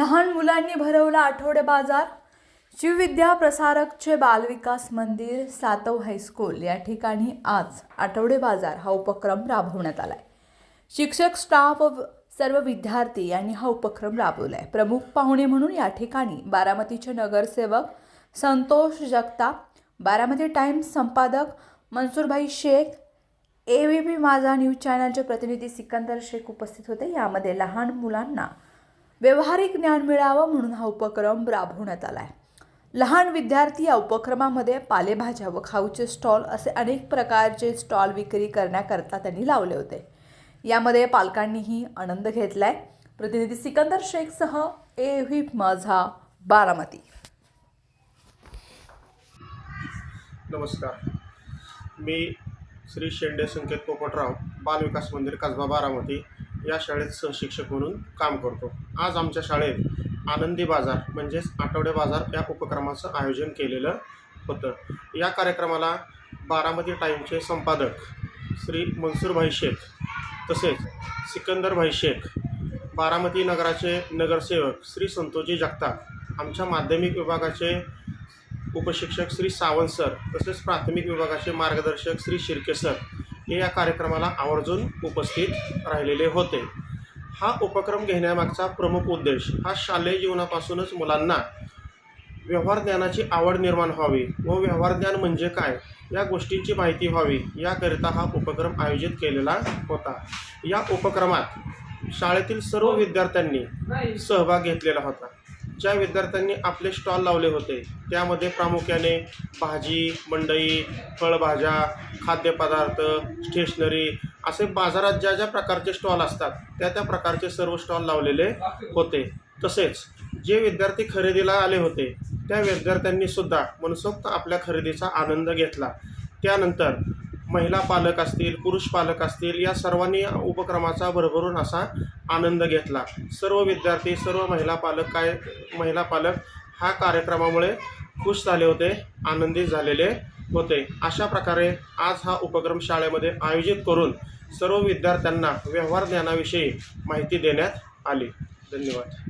लहान मुलांनी भरवला आठवडे बाजार शिवविद्या प्रसारकचे बालविकास मंदिर सातव हायस्कूल या ठिकाणी आज आठवडे बाजार हा उपक्रम राबवण्यात आला आहे शिक्षक स्टाफ व सर्व विद्यार्थी यांनी हा उपक्रम राबवला आहे प्रमुख पाहुणे म्हणून या ठिकाणी बारामतीचे नगरसेवक संतोष जगताप बारामती टाइम्स संपादक Mansoorbhai Shaikh A B P Majha news चॅनलचे प्रतिनिधी सिकंदर शेख उपस्थित होते. यामध्ये लहान मुलांना व्यवहारिक ज्ञान मिळावं म्हणून हा उपक्रम राबवण्यात आला आहे लहान विद्यार्थी या उपक्रमामध्ये पालेभाज्या व खाऊचे स्टॉल असे अनेक प्रकारचे स्टॉल विक्री करण्याकरता त्यांनी लावले होते. यामध्ये पालकांनीही आनंद घेतला आहे प्रतिनिधी सिकंदर शेखसह ए व्ही माझा बारामती. नमस्कार. मी श्री शेंडे संकेत पोपटराव बालविकास मंदिर कसबा बारामती. या शाळेत सहशिक्षक म्हणून काम करतो. आज आमच्या शाळेत आनंदी बाजार म्हणजेच आठवडे बाजार या उपक्रमाचं आयोजन केलेलं होतं. या कार्यक्रमाला बारामती टाईमचे संपादक श्री मनसूरभाई शेख तसेच सिकंदरभाई शेख बारामती नगराचे नगरसेवक श्री संतोजी जगताप आमच्या माध्यमिक विभागाचे उपशिक्षक श्री सावंत सर तसेच प्राथमिक विभागाचे मार्गदर्शक श्री शिर्के सर हे या कार्यक्रमाला आवर्जून उपस्थित राहिलेले होते. हा उपक्रम घेण्यामागचा प्रमुख उद्देश हा शालेय जीवनापासूनच मुलांना व्यवहार ज्ञानाची आवड निर्माण व्हावी व व्यवहार ज्ञान म्हणजे काय या गोष्टींची माहिती व्हावी याकरिता हा उपक्रम आयोजित केलेला होता. या उपक्रमात शाळेतील सर्व विद्यार्थ्यांनी सहभाग घेतलेला होता. ज्या विद्यार्थ्यांनी आपले स्टॉल लावले होते त्यामध्ये प्रामुख्याने भाजी मंडई फळभाज्या खाद्यपदार्थ स्टेशनरी असे बाजारात ज्या ज्या प्रकारचे स्टॉल असतात त्या त्या प्रकारचे सर्व स्टॉल लावलेले होते. तसेच जे विद्यार्थी खरेदीला आले होते त्या विद्यार्थ्यांनी सुद्धा मनसोक्त आपल्या खरेदीचा आनंद घेतला. त्यानंतर महिला पालक असतील पुरुष पालक असतील या सर्वांनी उपक्रमाचा भरभरून असा आनंद घेतला. सर्व विद्यार्थी सर्व महिला पालक काय महिला पालक हा कार्यक्रमामुळे खुश झाले होते आनंदित झालेले होते. अशा प्रकारे आज हा उपक्रम शाळेमध्ये आयोजित करून सर्व विद्यार्थ्यांना व्यवहार ज्ञानाविषयी माहिती देण्यात आली. धन्यवाद.